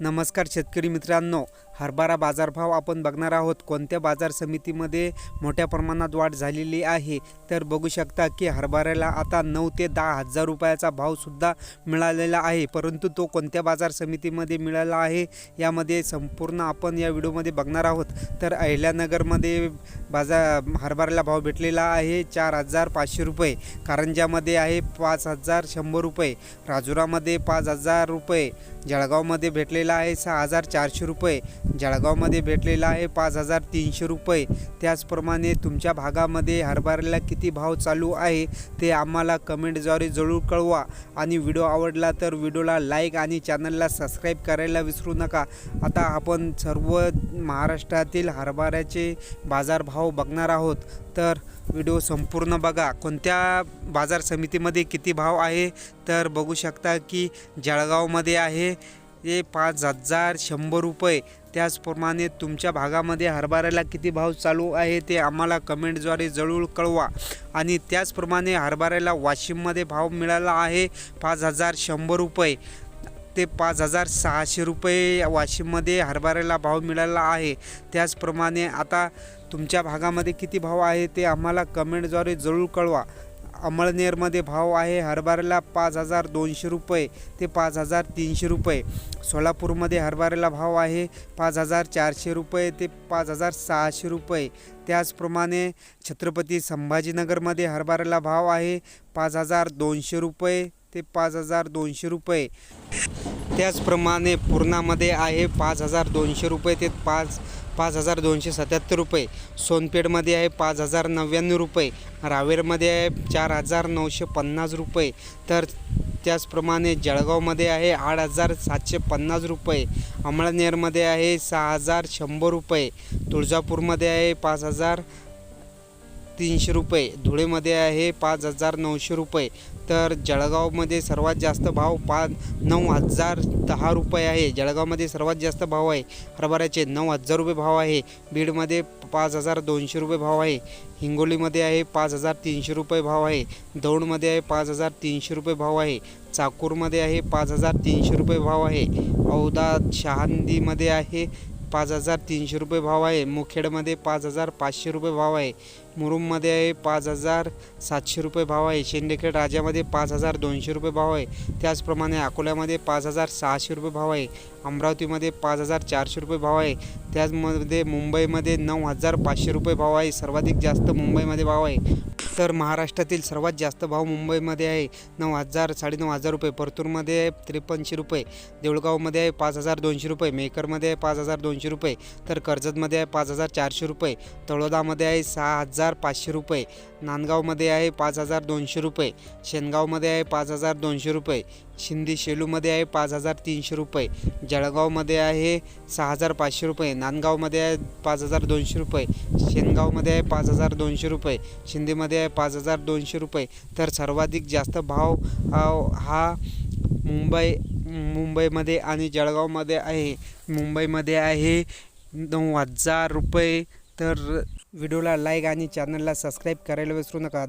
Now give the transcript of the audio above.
नमस्कार शेतकरी मित्रांनो. हरभरा बाजारभाव आपण बघणार आहोत. कोणत्या बाजार समितीमध्ये मोठ्या प्रमाणात वाढ झालेली आहे? तर बघू शकता की हरभऱ्याला आता नऊ ते दहा हजार रुपयाचा भावसुद्धा मिळालेला आहे. परंतु तो कोणत्या बाजार समितीमध्ये मिळाला आहे? यामध्ये संपूर्ण आपण या व्हिडिओमध्ये बघणार आहोत. तर अहिल्यानगरमध्ये बाजार हरभऱ्याला भाव भेटलेला आहे. चार हजार पाचशे रुपये. कारंजामध्ये आहे पाच हजार शंभर रुपये. राजुरामध्ये पाच हजार रुपये. जळगावमध्ये भेटलेला आहे सहा हजार चारशे रुपये. जळगावमध्ये भेटलेला आहे पाच हजार तीनशे रुपये. त्याचप्रमाणे तुमच्या भागामध्ये हरभऱ्याला किती भाव चालू आहे ते आम्हाला कमेंटद्वारे जरूर कळवा. आणि व्हिडिओ आवडला तर व्हिडिओला लाईक आणि चॅनलला सबस्क्राईब करायला विसरू नका. आता आपण सर्व महाराष्ट्रातील हरभऱ्याचे बाजारभाव भाव बघणार आहोत. तर व्हिडिओ संपूर्ण बघा. कोणत्या बाजार समितीमध्ये किती भाव आहे? तर बघू शकता की जळगावमध्ये आहे. हे पाच हजार शंभर रुपये. त्याचप्रमाणे तुमच्या भागामध्ये हरभऱ्याला किती भाव चालू आहे ते आम्हाला कमेंटद्वारे जरूर कळवा. आणि त्याचप्रमाणे हरभऱ्याला वाशिममध्ये भाव मिळाला आहे पाच हजार शंभर रुपये. ते पाच हजार सहाशे रुपये वाशिममध्ये हरभऱ्याला भाव मिळाला आहे. त्याचप्रमाणे आता तुमच्या भागामध्ये किती भाव आहे ते आम्हाला कमेंटद्वारे जरूर कळवा. अमळनेरमध्ये भाव आहे हरभऱ्याला पाच हजार दोनशे रुपये ते पाच हजार तीनशे रुपये. सोलापूरमध्ये हरभऱ्याला भाव आहे पाच हजार चारशे रुपये ते पाच हजार सहाशे रुपये. त्याचप्रमाणे छत्रपती संभाजीनगरमध्ये हरभऱ्याला भाव आहे पाच हजार दोनशे रुपये ते पाच हजार दोनशे रुपये. त्याचप्रमाणे पूर्णामध्ये आहे पाच हजार दोनशे रुपये ते पाच पाच हजार दोनशे सत्याहत्तर रुपये. सोनपेठमध्ये आहे पाच हजार नव्याण्णव रुपये. रावेरमध्ये आहे चार हजार नऊशे पन्नास रुपये. तर त्याचप्रमाणे जळगावमध्ये आहे आठ हजार सातशे पन्नास रुपये. अमळनेरमध्ये आहे सहा हजार शंभर रुपये. तुळजापूरमध्ये आहे पाच हजार तीनशे रुपये. धुळेमध्ये आहे पाच हजार नऊशे रुपये. तर जळगावमध्ये सर्वात जास्त भाव पाच नऊ हजार दहा रुपये आहे. जळगावमध्ये सर्वात जास्त भाव आहे हरभऱ्याचे नऊ हजार रुपये भाव आहे. बीडमध्ये पाच हजार दोनशे रुपये भाव आहे. हिंगोलीमध्ये आहे पाच हजार तीनशे रुपये भाव आहे. दौंडमध्ये आहे पाच हजार तीनशे रुपये भाव आहे. चाकूरमध्ये आहे पाच हजार तीनशे रुपये भाव आहे. औदा शहांदीमध्ये आहे पाच हजार तीनशे रुपये भाव आहे. मुखेडमध्ये पाच हजार पाचशे रुपये भाव आहे. मुरुममध्ये आहे पाच हजार सातशे रुपये भाव आहे. शेंडेखेड राजामध्ये पाच हजार दोनशे रुपये भाव आहे. त्याचप्रमाणे अकोल्यामध्ये पाच हजार सहाशे रुपये भाव आहे. अमरावतीमध्ये पाच हजार चारशे रुपये भाव आहे. त्याचमध्ये मुंबईमध्ये नऊ हजार पाचशे रुपये भाव आहे. सर्वाधिक जास्त मुंबईमध्ये भाव आहे. तर महाराष्ट्रातील सर्वात जास्त भाव मुंबईमध्ये आहे. नऊ हजार साडेनऊ हजार रुपये. परतूरमध्ये आहे त्रेपन्नशे रुपये. देऊळगावमध्ये आहे पाच हजार दोनशे रुपये. मेकरमध्ये आहे पाच हजार दोनशे रुपये. तर कर्जतमध्ये आहे पाच हजार चारशे रुपये. तळोदामध्ये आहे सहा हजार पाचशे रुपये. नांदगावमध्ये आहे पाच हजार दोनशे रुपये. शेनगावमध्ये आहे पाच हजार दोनशे रुपये. शिंदी शेलूमध्ये आहे पाच हजार तीनशे रुपये. जळगावमध्ये आहे सहा हजार पाचशे रुपये. नांदगावमध्ये आहे पाच हजार दोनशे रुपये. शेनगावमध्ये आहे पाच हजार दोनशे रुपये. शिंदेमध्ये आहे पाच हजार दोनशे रुपये. तर सर्वाधिक जास्त भाव हा मुंबई मुंबईमध्ये आणि जळगावमध्ये आहे. मुंबईमध्ये आहे नऊ हजार रुपये. तर व्हिडिओला लाईक आणि चॅनलला सबस्क्राईब करायला विसरू नका.